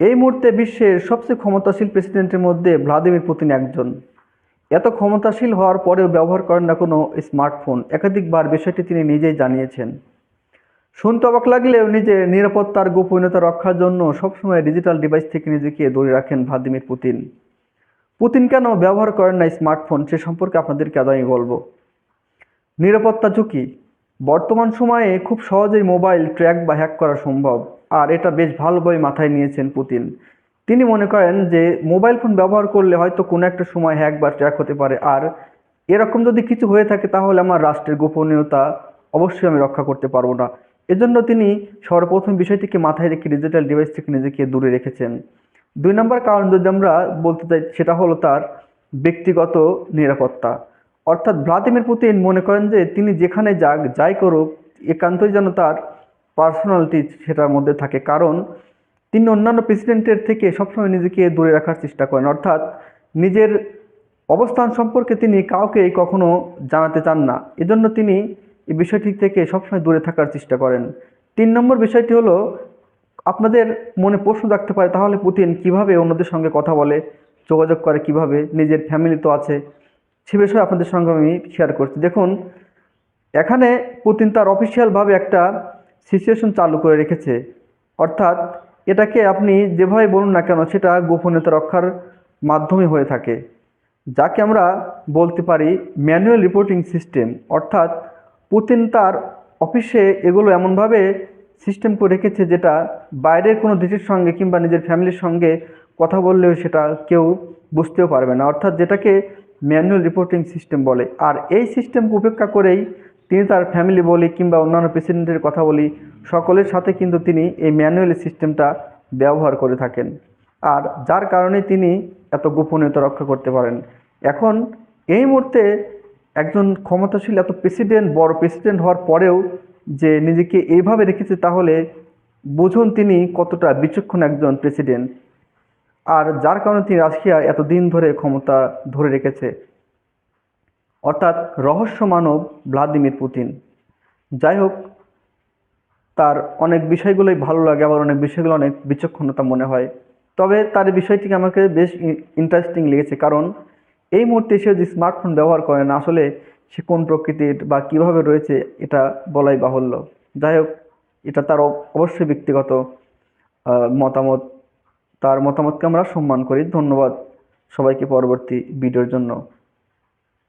এই মুহূর্তে বিশ্বের সবচেয়ে ক্ষমতাশীল প্রেসিডেন্টের মধ্যে ভ্লাদিমির পুতিন একজন। এত ক্ষমতাশীল হওয়ার পরেও ব্যবহার করেন না কোনো স্মার্টফোন, একাধিকবার বিষয়টি তিনি নিজেই জানিয়েছেন। শুনতে অবাক লাগলেও নিজের নিরাপত্তার গোপনীয়তা রক্ষার জন্য সবসময় ডিজিটাল ডিভাইস থেকে নিজেকে দূরে রাখেন ভ্লাদিমির পুতিন। পুতিন কেন ব্যবহার করেন না স্মার্টফোন সে সম্পর্কে আপনাদেরকে আজ আমি বলব। নিরাপত্তা ঝুঁকি। বর্তমান সময়ে খুব সহজেই মোবাইল ট্র্যাক বা হ্যাক করা সম্ভব। আর এটা বেশ ভালোভাবে মাথায় নিয়েছেন পুতিন। তিনি মনে করেন যে, মোবাইল ফোন ব্যবহার করলে হয়তো কোনো একটা সময় হ্যাক বা ট্র্যাক হতে পারে। আর এরকম যদি কিছু হয়ে থাকে, তাহলে আমার রাষ্ট্রের গোপনীয়তা অবশ্যই আমি রক্ষা করতে পারব না। এজন্য তিনি সর্বপ্রথম বিষয়টিকে মাথায় রেখে ডিজিটাল ডিভাইস থেকে নিজেকে দূরে রেখেছেন। দুই নম্বর কারণ যদি আমরা বলতে চাই, সেটা হলো তার ব্যক্তিগত নিরাপত্তা। অর্থাৎ ভ্লাদিমির পুতিন মনে করেন যে, তিনি যেখানে যাক, যাই করুক, একান্তই যেন তার পার্সোনালিটি সেটার মধ্যে থাকে। কারণ তিনি অন্যান্য প্রেসিডেন্টের থেকে সবসময় নিজেকে দূরে রাখার চেষ্টা করেন। অর্থাৎ নিজের অবস্থান সম্পর্কে তিনি কাউকে কখনো জানাতে চান না। এজন্য তিনি এই বিষয়টি থেকে সবসময় দূরে থাকার চেষ্টা করেন। তিন নম্বর বিষয়টি হলো, আপনাদের মনে প্রশ্ন থাকতে পারে, তাহলে পুতিন কীভাবে অন্যদের সঙ্গে কথা বলে, যোগাযোগ করে কীভাবে, নিজের ফ্যামিলি তো আছে, সে বিষয়ে আপনাদের সঙ্গে আমি শেয়ার করছি। দেখুন, এখানে পুতিন তার অফিসিয়ালভাবে একটা সিচুয়েশন চালু করে রেখেছে। অর্থাৎ এটাকে আপনি যেভাবে বলুন না কেন, সেটা গোপনীয়তা রক্ষার মাধ্যমে হয়ে থাকে। যাকে আমরা বলতে পারি ম্যানুয়াল রিপোর্টিং সিস্টেম অর্থাৎ পুতিন তার অফিসে এগুলো এমনভাবে সিস্টেম করে রেখেছে যেটা বাইরের কোনো দেশের সঙ্গে কিংবা নিজের ফ্যামিলির সঙ্গে কথা বললেও সেটা কেউ বুঝতেও পারবে না। অর্থাৎ যেটাকে ম্যানুয়াল রিপোর্টিং সিস্টেম বলে। আর এই সিস্টেমকে উপেক্ষা করেই তিনি তার ফ্যামিলি বলি কিংবা অন্যান্য প্রেসিডেন্টের কথা বলি, সকলের সাথে কিন্তু তিনি এই ম্যানুয়াল সিস্টেমটা ব্যবহার করে থাকেন। আর যার কারণে তিনি এত গোপনীয়তা রক্ষা করতে পারেন। এখন এই মুহূর্তে একজন ক্ষমতাশীল, এত প্রেসিডেন্ট বড় প্রেসিডেন্ট হওয়ার পরেও যে নিজেকে এইভাবে রেখেছে তাহলে বুঝুন তিনি কতটা বিচক্ষণ একজন প্রেসিডেন্ট আর যার কারণে তিনি রাশিয়া এত দিন ধরে ক্ষমতা ধরে রেখেছে। অর্থাৎ রহস্য মানব ভ্লাদিমির পুতিন। যাই হোক তার অনেক বিষয়গুলোই ভালো লাগে, আবার অনেক বিষয়গুলো অনেক বিচক্ষণতা মনে হয়। তবে তার বিষয়টিকে আমাকে বেশ ইন্টারেস্টিং লেগেছে, কারণ এই মুহূর্তে সে যে স্মার্টফোন ব্যবহার করে না, আসলে সে কোন প্রকৃতির বা কীভাবে রয়েছে, এটা বলাই বাহুল্য। যাই হোক এটা তার অবশ্যই ব্যক্তিগত মতামত। তার মতামতকে আমরা সম্মান করি। ধন্যবাদ সবাইকে পরবর্তী ভিডিওর জন্য।